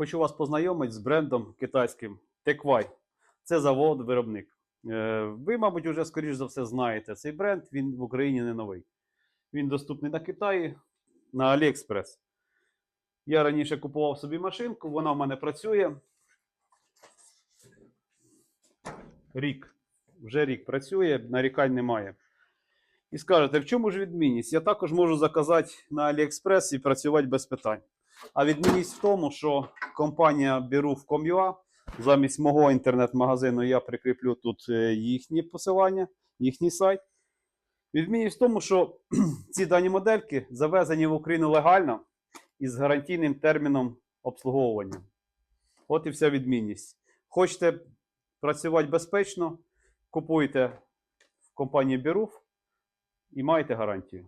Хочу вас познайомити з брендом китайським Теквай. Це завод-виробник. Е, Ви, мабуть, вже, скоріш за все, знаєте цей бренд, він в Україні не новий. Він доступний на Китаї, на AliExpress. Я раніше купував собі машинку, вона в мене працює. Рік. Вже рік працює, нарікань немає. І скажете, в чому ж відмінність? Я також можу заказати на AliExpress і працювати без питань. А відмінність в тому, що компанія Beruf.com.ua замість мого інтернет-магазину я прикріплю тут е, їхні посилання, їхній сайт. Відмінність в тому, що ці дані модельки завезені в Україну легально і з гарантійним терміном обслуговування. От і вся відмінність. Хочете працювати безпечно, купуйте в компанії Beruf і маєте гарантію.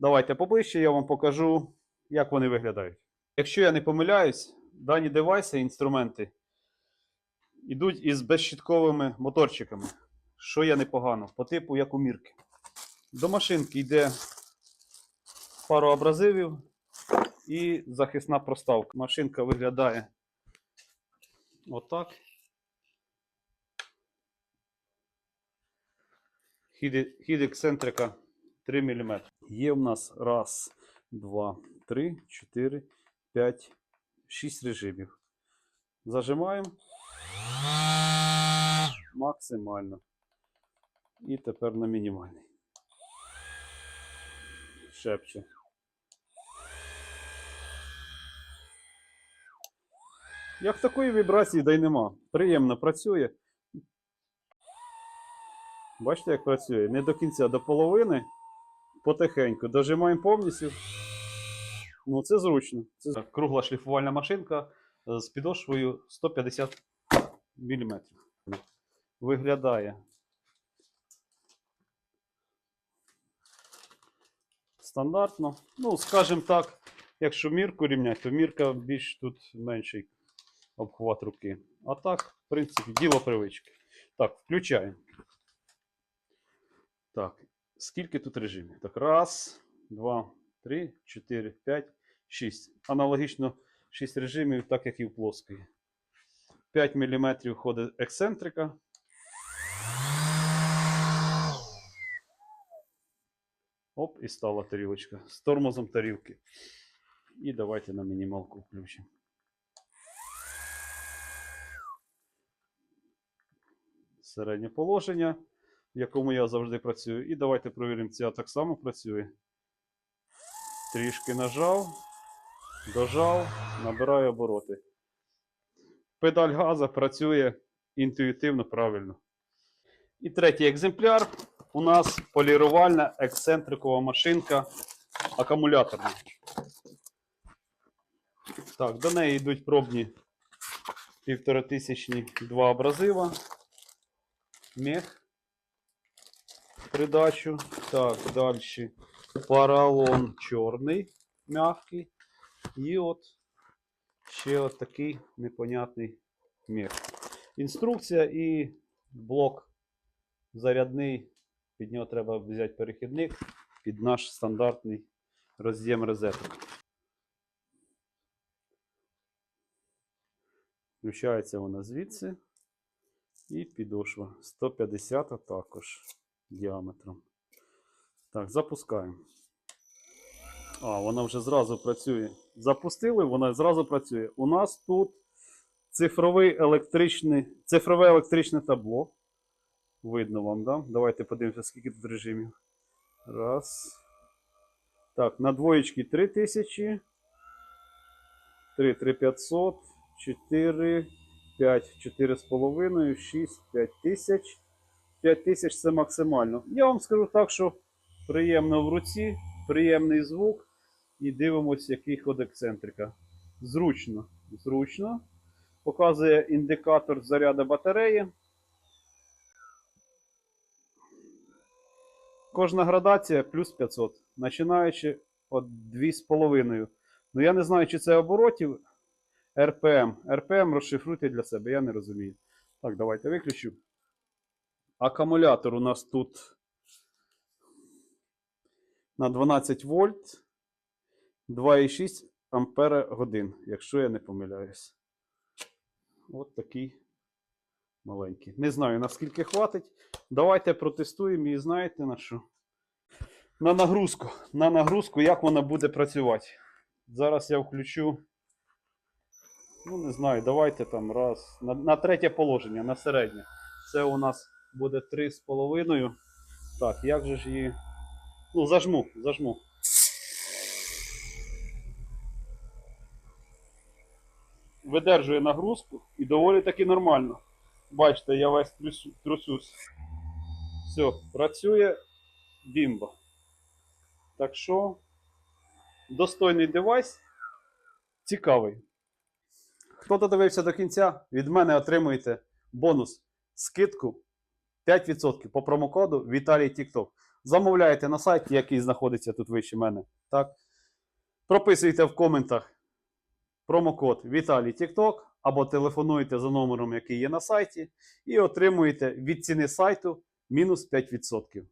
Давайте поближче, я вам покажу, як вони виглядають. Якщо я не помиляюсь, дані девайси, інструменти йдуть із безщітковими моторчиками, що є непогано, по типу як у мірки. До машинки йде пару абразивів і захисна проставка. Машинка виглядає отак. Хід ексцентрика 3 мм. Є в нас раз, два, три, чотири, п'ять, шість режимів. Зажимаємо максимально. І тепер на мінімальний. Шепче. Як такої вібрації да й нема. Приємно працює. Бачите, як працює? Не до кінця, до половини. Потихеньку. Дожимаємо повністю. Ну, це зручно. Це кругла шліфувальна машинка з підошвою 150 мм. Виглядає. Стандартно. Ну, скажімо так, якщо мірку рівняти, то мірка більш тут менший обхват руки. А так, в принципі, діло привички. Так, включаємо. Так, скільки тут режимів? Так, раз, два, три, чотири, п'ять, шість. Аналогічно 6 режимів, так як і в плоскої. 5 мм ходить ексцентрика. Оп, і стала тарілочка з тормозом тарілки. І давайте на мінімалку включимо. Середнє положення, в якому я завжди працюю. І давайте провіримо, ця так само працює. Трішки нажав, дожав, набираю обороти. Педаль газа працює інтуїтивно правильно. І третій екземпляр у нас полірувальна ексцентрикова машинка акумуляторна. Так, до неї йдуть пробні півторатисячні два абразива. Мех. Придачу. Так, далі. Паралон чорний, м'який. І от ще от такий непонятний мех. Інструкція і блок зарядний. Під нього треба взяти перехідник під наш стандартний роз'єм розеток. Включається вона звідси. І підошва 150 також діаметром. Так, запускаємо. А, вона вже зразу працює. Запустили, вона зразу працює. У нас тут цифровий електричний, цифрове електричне табло. Видно вам, да? Давайте подивимося, скільки тут режимів. Раз. Так, на двоєчки 3000. 3, 3500, 4, 5, 4,5, 6, 5000. 5000 це максимально. Я вам скажу так, що приємно в руці, приємний звук. І дивимося, який ход ексцентрика. Зручно. Зручно. Показує індикатор заряду батареї. Кожна градація плюс 500, починаючи від 2,5. Ну я не знаю, чи це оборотів RPM. RPM розшифруйте для себе, я не розумію. Так, давайте виключу. Акумулятор у нас тут на 12 вольт. 2,6 ампера годин, якщо я не помиляюсь. От такий маленький. Не знаю, наскільки хватить. Давайте протестуємо і знаєте на що? На нагрузку. На нагрузку, як вона буде працювати. Зараз я включу. Ну, не знаю, давайте там раз. На, на третє положення, на середнє. Це у нас буде 3,5. Так, як же ж її. Ну, зажму, зажму. Видержує нагрузку і доволі таки нормально. Бачите, я весь трясусь. Все, працює бімба. Так що, достойний девайс, цікавий. Хто додивився до кінця, від мене отримуєте бонус скидку 5% по промокоду Віталій TikTok. Замовляєте на сайті, який знаходиться тут вище мене. Так? Прописуйте в коментах промокод Віталій Тікток або телефонуйте за номером, який є на сайті, і отримуєте від ціни сайту мінус 5%.